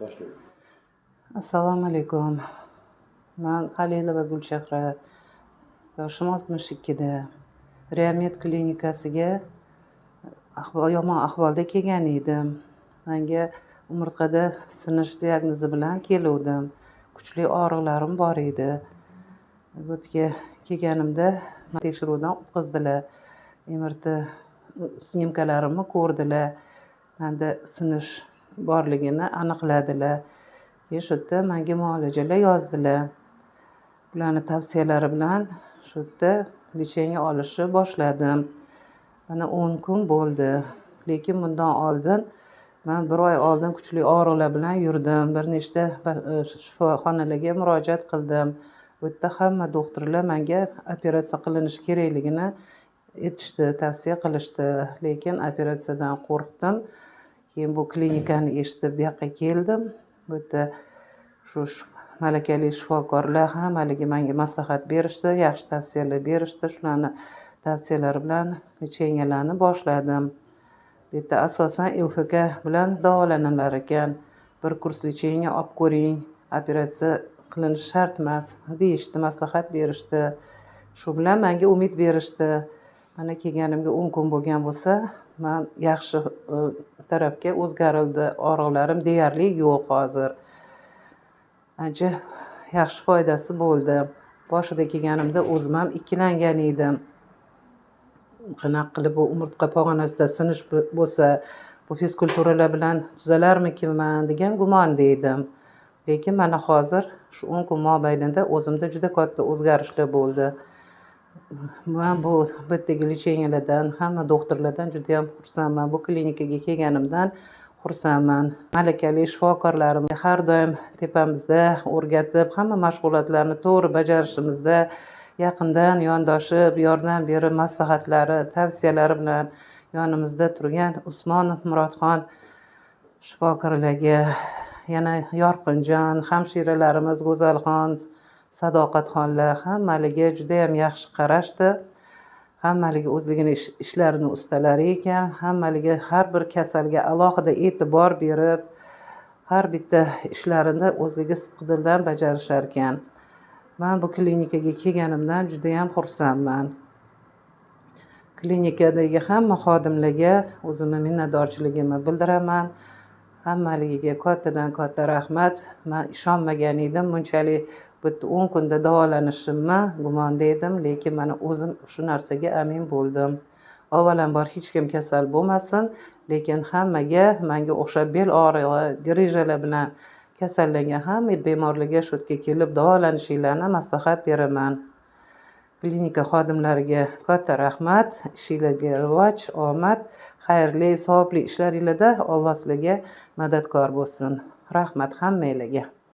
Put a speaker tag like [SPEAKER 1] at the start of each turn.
[SPEAKER 1] boshlaylik
[SPEAKER 2] assalomu alaykum. Man halilova gulchehra yoshim oltmish ikkida reamed klinikasiga yomon ahvolda kelgan edim. Manga umurtqada sinish diagnozi bilan keluvdim. Kuchli og'riqlarim bor edi. Bu yerga kelganimda tekshiruvdan o'tkazdilar mrt sнимкalarimni ko'rdilar. Manda sinish borligini aniqladilar. Keyin shu yerda manga muolajalar yozdilar. Ularni tavsiyalari bilan shu yerda lechение olishni boshladim. Mana o'n kun bo'ldi lekin bundan oldin man bir oy oldin kuchli og'riqlar bilan yurdim. Bir nechta e, shifoxonalarga murojaat qildim. U yerda hamma doktorlar menga operatsiya qilinishi kerakligini aytishdi tavsiya qilishdi. Lekin operatsiyadan qo'rqdim. Keyin bu klinikani eshitib bu yoqqa keldim. Bu yerda shu malakali shifokorlar ham haligi menga maslahat berishdi yaxshi tavsiyalar berishdi. Shularni tavsiyalari bilan lecheniyalarni boshladim. Bu yerda asosan lfk bilan davolanilar ekan. Bir kurs lecheniya olib ko'ring operatsiya qilinishi shart emas deyishdi maslahat berishdi. Shu bilan menga umid berishdi. Mana kelganimga o'n kun bo'lgan bo'lsa man yaxshi e, tarafga o'zgarildi. Og'riqlarim deyarli yo'q hozir. Ancha yaxshi foydasi bo'ldi. Boshida kelganimda o'zim ham ikkilangan edim. Qanaqa qilib bu umurtqa pog'onasida sinish bo'lsa bu fizkulturalar bilan tuzalarmikinman degan gumonda edim lekin mana hozir shu o'n kun mobaynida o'zimda juda katta o'zgarishlar bo'ldi. Man bu bu yerdagi lecheniyalardan hamma doktorlardan judayam xursandman. Bu klinikaga kelganimdan xursandman. Malakali shifokorlarim har doim tepamizda o'rgatib hamma mashg'ulotlarni to'g'ri bajarishimizda yaqindan yondoshib yordam berib maslahatlari tavsiyalari bilan yonimizda turgan usmonov murodxon shifokorlarga yana yorqinjon hamshiralarimiz go'zalxon sadoqatxonlar juda judayam yaxshi qarashdi. Hammaligi o'zligini ishlarini ustalari ekan hammaligi har bir kasalga alohida e'tibor berib har bitta ishlarini o'zligi sidqidildan bajarishar ekan. Man bu klinikaga kelganimdan judayam xursandman. Klinikadagi hamma xodimlarga o'zimni minnatdorchiligimni bildiraman. Hammaligiga kattadan katta rahmat. Man ishonmagan edim bunchalik bu yerda o'n kunda davolanishimni gumonda edim lekin mana o'zim shu narsaga amin bo'ldim. Avvalambor hech kim kasal bo'lmasin lekin hammaga manga o'xshab bel og'rig'i grijalar bilan kasallangan hamma bemorlarga shu yerga kelib davolanishinglarni maslahat beraman. Klinika xodimlariga katta rahmat ishinglarga rivoj omad. Xayrli savobli ishlaringlarda alloh sizlarga madadkor bo'lsin. Rahmat hammanglarga.